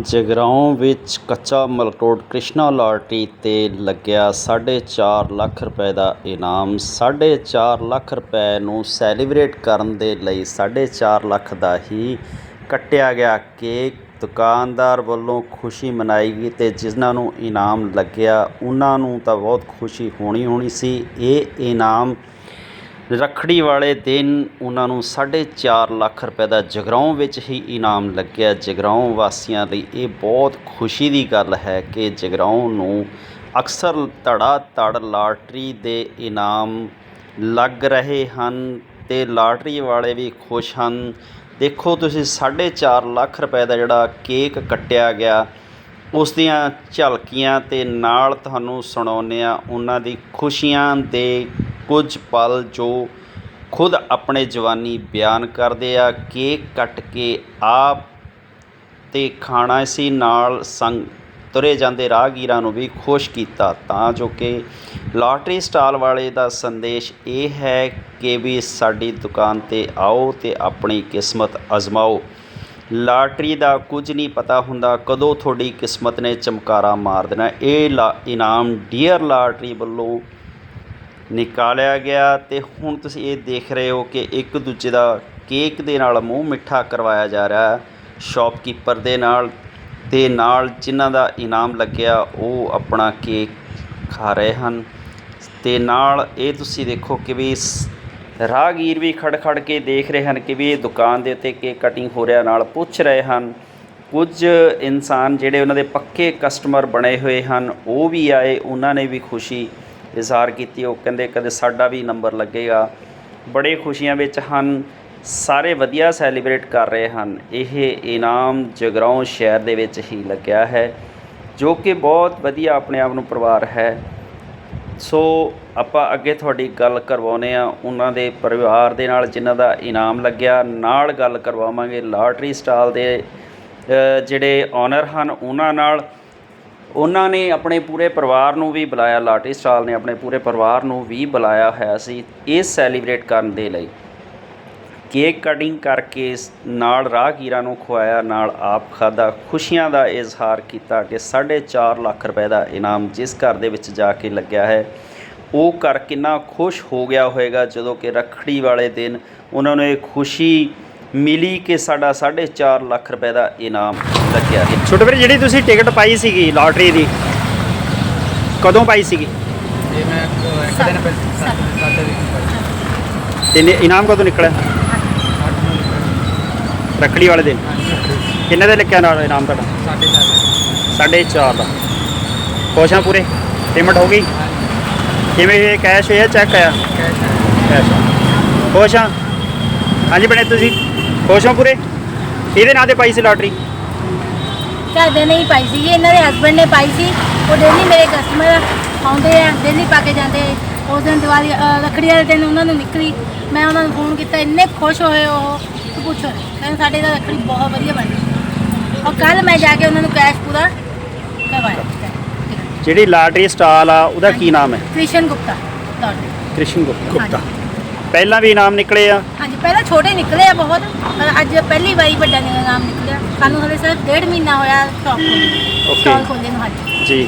ਜਗਰਾਓਂ ਵਿੱਚ ਕੱਚਾ ਮਲਕੋਟ ਕ੍ਰਿਸ਼ਨਾ ਲਾਟਰੀ 'ਤੇ ਲੱਗਿਆ ਸਾਢੇ ਚਾਰ ਲੱਖ ਰੁਪਏ ਦਾ ਇਨਾਮ। ਸਾਢੇ ਚਾਰ ਲੱਖ ਰੁਪਏ ਨੂੰ ਸੈਲੀਬ੍ਰੇਟ ਕਰਨ ਦੇ ਲਈ ਸਾਢੇ ਚਾਰ ਲੱਖ ਦਾ ਹੀ ਕੱਟਿਆ ਗਿਆ। ਕੇਕ ਦੁਕਾਨਦਾਰ ਵੱਲੋਂ ਖੁਸ਼ੀ ਮਨਾਈ ਗਈ ਅਤੇ ਜਿਨ੍ਹਾਂ ਨੂੰ ਇਨਾਮ ਲੱਗਿਆ, ਉਹਨਾਂ ਨੂੰ ਤਾਂ ਬਹੁਤ ਖੁਸ਼ੀ ਹੋਣੀ ਹੋਣੀ ਸੀ। ਇਹ ਇਨਾਮ ਰੱਖੜੀ ਵਾਲੇ ਦਿਨ ਉਹਨਾਂ ਨੂੰ ਸਾਢੇ ਚਾਰ ਲੱਖ ਰੁਪਏ ਦਾ ਜਗਰਾਓਂ ਵਿੱਚ ਹੀ ਇਨਾਮ ਲੱਗਿਆ। ਜਗਰਾਓਂ ਵਾਸੀਆਂ ਲਈ ਇਹ ਬਹੁਤ ਖੁਸ਼ੀ ਦੀ ਗੱਲ ਹੈ ਕਿ ਜਗਰਾਓਂ ਨੂੰ ਅਕਸਰ ਧੜਾ ਧੜ ਲਾਟਰੀ ਦੇ ਇਨਾਮ ਲੱਗ ਰਹੇ ਹਨ ਤੇ ਲਾਟਰੀ ਵਾਲੇ ਵੀ ਖੁਸ਼ ਹਨ। ਦੇਖੋ ਤੁਸੀਂ ਸਾਢੇ ਚਾਰ ਲੱਖ ਰੁਪਏ ਦਾ ਜਿਹੜਾ ਕੇਕ ਕੱਟਿਆ ਗਿਆ, ਉਸ ਦੀਆਂ ਝਲਕੀਆਂ ਤੇ ਨਾਲ ਤੁਹਾਨੂੰ ਸੁਣਾਉਂਦੇ ਹਾਂ ਉਹਨਾਂ ਦੀ ਖੁਸ਼ੀਆਂ ਦੇ ਕੁਝ ਪਲ ਜੋ ਖੁਦ ਆਪਣੇ ਜਵਾਨੀ ਬਿਆਨ ਕਰਦੇ ਆ, ਕੇਕ ਕੱਟ ਕੇ ਆਪ ਅਤੇ ਖਾਣਾ ਸੀ ਨਾਲ ਸੰਗ ਤੁਰੇ ਜਾਂਦੇ ਰਾਹਗੀਰਾਂ ਨੂੰ ਵੀ ਖੁਸ਼ ਕੀਤਾ। ਤਾਂ ਜੋ ਕਿ ਲਾਟਰੀ ਸਟਾਲ ਵਾਲੇ ਦਾ ਸੰਦੇਸ਼ ਇਹ ਹੈ ਕਿ ਵੀ ਸਾਡੀ ਦੁਕਾਨ ਤੇ ਆਓ ਅਤੇ ਆਪਣੀ ਕਿਸਮਤ ਅਜ਼ਮਾਓ। ਲਾਟਰੀ ਦਾ ਕੁਝ ਨਹੀਂ ਪਤਾ ਹੁੰਦਾ ਕਦੋਂ ਤੁਹਾਡੀ ਕਿਸਮਤ ਨੇ ਚਮਕਾਰਾ ਮਾਰ ਦੇਣਾ। ਇਹ ਲਾ ਇਨਾਮ ਡੀਅਰ ਲਾਟਰੀ ਵੱਲੋਂ ਨਿਕਾਲਿਆ ਗਿਆ ਤੇ ਹੁਣ ਤੁਸੀਂ ਇਹ ਦੇਖ ਰਹੇ ਹੋ ਕਿ ਇੱਕ ਦੂਜੇ ਦਾ ਕੇਕ ਦੇ ਨਾਲ ਮੂੰਹ ਮਿੱਠਾ ਕਰਵਾਇਆ ਜਾ ਰਿਹਾ ਹੈ। ਸ਼ਾਪਕੀਪਰ ਦੇ ਨਾਲ ਤੇ ਨਾਲ ਜਿਨ੍ਹਾਂ ਦਾ ਇਨਾਮ ਲੱਗਿਆ, ਉਹ ਆਪਣਾ ਕੇਕ ਖਾ ਰਹੇ ਹਨ। ਤੇ ਨਾਲ ਇਹ ਤੁਸੀਂ ਦੇਖੋ ਕਿ ਵੀ ਸ- ਰਾਹਗੀਰ ਵੀ ਖੜ ਖੜ ਕੇ ਦੇਖ ਰਹੇ ਹਨ ਕਿ ਵੀ ਇਹ ਦੁਕਾਨ ਦੇ ਉੱਤੇ ਕੇਕ ਕਟਿੰਗ ਹੋ ਰਿਹਾ, ਨਾਲ ਪੁੱਛ ਰਹੇ ਹਨ। ਕੁਝ ਇਨਸਾਨ ਜਿਹੜੇ ਉਹਨਾਂ ਦੇ ਪੱਕੇ ਕਸਟਮਰ ਬਣੇ ਹੋਏ ਹਨ, ਉਹ ਵੀ ਆਏ, ਉਹਨਾਂ ਨੇ ਵੀ ਖੁਸ਼ੀ ਇਜ਼ਹਾਰ ਕੀਤੀ, ਉਹ ਕਹਿੰਦੇ ਕਦੇ ਸਾਡਾ ਵੀ ਨੰਬਰ ਲੱਗੇਗਾ। ਬੜੇ ਖੁਸ਼ੀਆਂ ਵਿੱਚ ਹਨ, ਸਾਰੇ ਵਧੀਆ ਸੈਲੀਬ੍ਰੇਟ ਕਰ ਰਹੇ ਹਨ। ਇਹ ਇਨਾਮ ਜਗਰਾਉਂ ਸ਼ਹਿਰ ਦੇ ਵਿੱਚ ਹੀ ਲੱਗਿਆ ਹੈ, ਜੋ ਕਿ ਬਹੁਤ ਵਧੀਆ ਆਪਣੇ ਆਪ ਨੂੰ ਪਰਿਵਾਰ ਹੈ। ਸੋ ਆਪਾਂ ਅੱਗੇ ਤੁਹਾਡੀ ਗੱਲ ਕਰਵਾਉਨੇ ਆ ਉਹਨਾਂ ਦੇ ਪਰਿਵਾਰ ਦੇ ਨਾਲ ਜਿਨ੍ਹਾਂ ਦਾ ਇਨਾਮ ਲੱਗਿਆ, ਨਾਲ ਗੱਲ ਕਰਵਾਵਾਂਗੇ ਲਾਟਰੀ ਸਟਾਲ ਦੇ ਜਿਹੜੇ ਓਨਰ ਹਨ, ਉਹਨਾਂ ਨਾਲ। ਉਹਨਾਂ ਨੇ ਆਪਣੇ ਪੂਰੇ ਪਰਿਵਾਰ ਨੂੰ ਵੀ ਬੁਲਾਇਆ ਲਾਟਰੀ ਸਟਾਲ ਨੇ ਆਪਣੇ ਪੂਰੇ ਪਰਿਵਾਰ ਨੂੰ ਵੀ ਬੁਲਾਇਆ ਹੋਇਆ ਸੀ ਇਹ ਸੈਲੀਬ੍ਰੇਟ ਕਰਨ ਦੇ ਲਈ। ਕੇਕ ਕਟਿੰਗ ਕਰਕੇ ਸ- ਨਾਲ ਰਾਹਗੀਰਾਂ ਨੂੰ ਖਵਾਇਆ ਨਾਲ ਆਪ ਖਾਦਾ ਖੁਸ਼ੀਆਂ ਦਾ ਇਜ਼ਹਾਰ ਕੀਤਾ ਕਿ 4.5 ਲੱਖ ਰੁਪਏ ਦਾ ਇਨਾਮ ਜਿਸ ਘਰ ਦੇ ਵਿੱਚ ਜਾ ਕੇ ਲੱਗਿਆ ਹੈ, ਉਹ ਘਰ ਕਿੰਨਾ ਖੁਸ਼ ਹੋ ਗਿਆ ਹੋਵੇਗਾ ਜਦੋਂ ਕਿ ਰੱਖੜੀ ਵਾਲੇ ਦਿਨ ਉਹਨਾਂ ਨੂੰ ਇਹ ਖੁਸ਼ੀ ਮਿਲੀ ਕਿ ਸਾਡਾ 4.5 ਲੱਖ ਰੁਪਏ ਦਾ ਇਨਾਮ ਲੱਗਿਆ ਹੈ। ਛੋਟੇ ਵੀਰ ਜਿਹੜੀ ਤੁਸੀਂ ਟਿਕਟ ਪਾਈ ਸੀਗੀ ਲਾਟਰੀ ਦੀ ਕਦੋਂ ਪਾਈ ਸੀਗੀ? ਇਹ ਮੈਂ ਇੱਕ ਦਿਨ ਪਹਿਲਾਂ ਤੇ ਇਨ- ਇਨਾਮ ਕਦੋਂ ਨਿਕਲਿਆ? ਰੱਖੜੀ ਵਾਲੇ ਦਿਨ? ਕਿੰਨੇ ਦਾ ਲਿਖਿਆ ਨਾਲ ਇਨਾਮ ਤੁਹਾਡਾ? ਸਾਡੇ ਚਾਰ ਦਾ ਖੁਸ਼ ਆ ਪੂਰੇ? ਪੇਮੈਂਟ ਹੋ ਗਈ? ਕਿਵੇਂ ਇਹ ਕੈਸ਼ ਹੋਇਆ ਚੈੱਕ ਆਇਆ ਕੈਸ਼ ਕੈਸ਼ ਖੁਸ਼ ਆ? ਹਾਂਜੀ ਬਣੇ ਤੁਸੀਂ? ਖੁਸ਼ ਹੋ ਪੂਰੇ? ਇਹਦੇ ਨਾਂ ਤੇ ਪਾਈ ਸੀ ਲਾਟਰੀ ਘਰਦੇ ਨੇ ਹੀ ਪਾਈ ਸੀ ਇਹਨਾਂ ਦੇ ਹਸਬੰਡ ਨੇ ਪਾਈ ਸੀ। ਉਹ ਡੇਲੀ ਮੇਰੇ ਕਸਟਮਰ ਆਉਂਦੇ ਆ ਡੇਲੀ ਪਾ ਕੇ ਜਾਂਦੇ। ਉਸ ਦਿਨ ਦੀਵਾਲੀ ਅ, ਰੱਖੜੀ ਵਾਲੇ ਦਿਨ ਉਹਨਾਂ ਨੂੰ ਨਿਕਲੀ। ਮੈਂ ਉਹਨਾਂ ਨੂੰ ਫੋਨ ਕੀਤਾ ਇੰਨੇ ਖੁਸ਼ ਹੋਏ ਉਹ। ਤੂੰ ਪੁੱਛੋ ਨਾ। ਕਹਿੰਦੇ ਸਾਡੇ ਦਾ ਰੱਖੜੀ ਬਹੁਤ ਵਧੀਆ ਬਣੀ ਔਰ ਕੱਲ ਮੈਂ ਜਾ ਕੇ ਉਹਨਾਂ ਨੂੰ ਕੈਸ਼ ਪੂਰਾ ਕਰਵਾਇਆ। ਜਿਹੜੀ ਲਾਟਰੀ ਸਟਾਲ ਆ ਉਹਦਾ ਕੀ ਨਾਮ ਹੈ? ਕ੍ਰਿਸ਼ਨ ਗੁਪਤਾ ਲਾਟਰੀ ਕ੍ਰਿਸ਼ਨ ਗੁਪਤਾ। ਪਹਿਲਾਂ ਵੀ ਇਨਾਮ ਨਿਕਲੇ ਆ? ਹਾਂਜੀ ਪਹਿਲਾਂ ਛੋਟੇ ਨਿਕਲੇ ਆ ਬਹੁਤ ਪਰ ਅੱਜ ਪਹਿਲੀ ਵਾਰੀ ਵੱਡਾ ਨਾਮ ਨਿਕਲਿਆ ਸਾਨੂੰ ਹਲੇ ਸਿਰਫ ਡੇਢ ਮਹੀਨਾ ਹੋਇਆ ਸ਼ੌਪ ਖੋਲ੍ਹੇ Okay. ਸਟਾਲ ਖੋਲ੍ਹੇ ਨੂੰ ਹਾਂਜੀ। ਜੀ।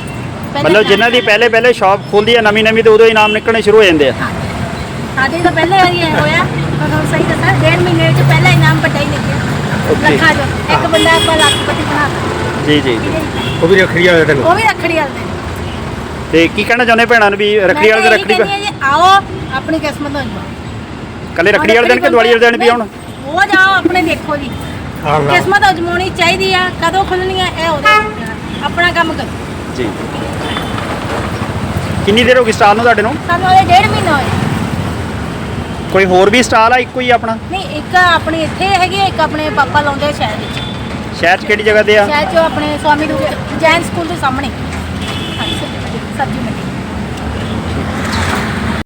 ਪਹਿਲਾਂ ਮਤਲਬ ਜਿਨ੍ਹਾਂ ਦੀ ਪਹਿਲੇ ਪਹਿਲੇ ਸ਼ਾਪ ਖੁੱਲਦੀ ਆ ਨਵੀਂ ਨਵੀਂ ਤੇ ਉਦੋਂ ਇਨਾਮ ਨਿਕਲਣੇ ਸ਼ੁਰੂ ਹੋ ਜਾਂਦੇ ਆ? ਹਾਂਜੀ। ਸਾਡੇ ਤਾਂ ਪਹਿਲੇ ਵਾਰੀ ਇਹ ਹੋਇਆ ਪਰ ਹੁਣ ਸਹੀ ਦੱਸਾਂ ਡੇਢ ਮਹੀਨੇ ਵਿੱਚ ਪਹਿਲਾ ਇਨਾਮ ਵੱਡਾ ਹੀ ਲੱਗਿਆ Okay. ਲੱਖਾਂ ਚੋਂ ਇੱਕ ਬੰਦਾ ਆਪਾਂ ਲੱਖਪਤੀ ਬਣਾ ਦਿੱਤਾ। ਜੀ ਜੀ ਜੀ। ਉਹ ਵੀ ਰੱਖੜੀ ਵਾਲੇ ਦਿਨ ਉਹ ਵੀ ਰੱਖੜੀ ਵਾਲੇ। ਦਿਨ ਤੇ ਕੀ ਕਹਿਣਾ ਚਾਹੁੰਦੇ ਭੈਣਾਂ ਨੂੰ ਵੀ ਰੱਖੜੀ ਵਾਲੇ ਦਿਨ ਰੱਖੜੀ ਕਹਿੰਦੀ ਜੀ ਆਓ ਆਪਣੀ ਕਿਸਮਤ ਨੂੰ ਅਜਮਾਓ। ਕੱਲੇ ਰੱਖੜੀ ਵਾਲੇ ਦਿਨ ਕਿ ਦੀਵਾਲੀ ਵਾਲੇ ਦਿਨ ਵੀ ਆਉਣ? ਉਹ ਜਾਓ ਆਪਣੇ ਦੇਖੋ ਜੀ। ਕਿਸਮਤ ਅਜਮਾਉਣੀ ਚਾਹੀਦੀ ਆ ਕਦੋਂ ਖੁੱਲਣੀ ਆ ਇਹ ਉਹਦੇ ਉੱਤੇ ਆ। ਆਪਣਾ ਕੰਮ ਕਰੋ। ਜੀ। ਕਿੰਨੀ ਦੇਰ ਹੋ ਗਈ ਸਟਾਲ ਨੂੰ ਤੁਹਾਡੇ ਨੂੰ? ਸਾਨੂੰ ਹਲੇ ਡੇਢ ਮਹੀਨਾ ਹੋਇਆ। ਕੋਈ ਹੋਰ ਵੀ ਸਟਾਲ ਆ ਇੱਕੋ ਹੀ ਆਪਣਾ? ਨਹੀਂ ਇੱਕ ਆਪਣੀ ਇੱਥੇ ਹੈਗੀ ਆ, ਇੱਕ ਆਪਣੇ ਪਾਪਾ ਲਾਉਂਦੇ ਆ ਸ਼ਹਿਰ ਵਿੱਚ। ਸ਼ਹਿਰ 'ਚ ਕਿਹੜੀ ਜਗ੍ਹਾ ਤੇ ਆ? ਸ਼ਹਿਰ ਚੋਂ ਆਪਣੇ ਸਵਾਮੀ ਦੂਜੇ ਜੈਨ ਸਕੂਲ ਦੇ ਸਾਹਮਣੇ। ਹਾਂਜੀ, ਸਬਜ਼ੀ ਮੰਡੀ।